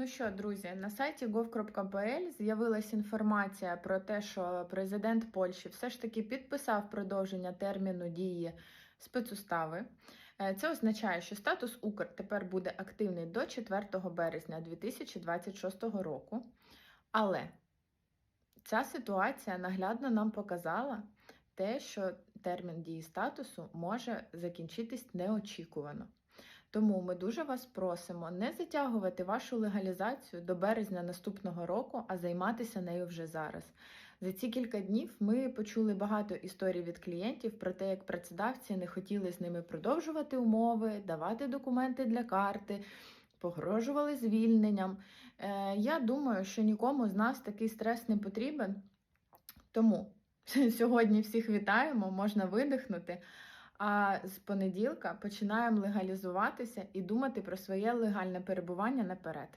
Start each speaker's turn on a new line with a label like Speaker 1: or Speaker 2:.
Speaker 1: Ну що, друзі, на сайті gov.pl з'явилася інформація про те, що президент Польщі все ж таки підписав продовження терміну дії спецустави. Е, Це означає, що статус Укр тепер буде активний до 4 березня 2026 року. Але ця ситуація наглядно нам показала те, що термін дії статусу може закінчитись неочікувано. Тому ми дуже вас просимо не затягувати вашу легалізацію до березня наступного року, а займатися нею вже зараз. За ці кілька днів ми почули багато історій від клієнтів про те, як працедавці не хотіли з ними продовжувати умови, давати документи для карти, погрожували звільненням. Е, я думаю, що нікому з нас такий стрес не потрібен. Тому сьогодні всіх вітаємо, можна видихнути. А з понеділка починаємо легалізуватися і думати про своє легальне перебування наперед.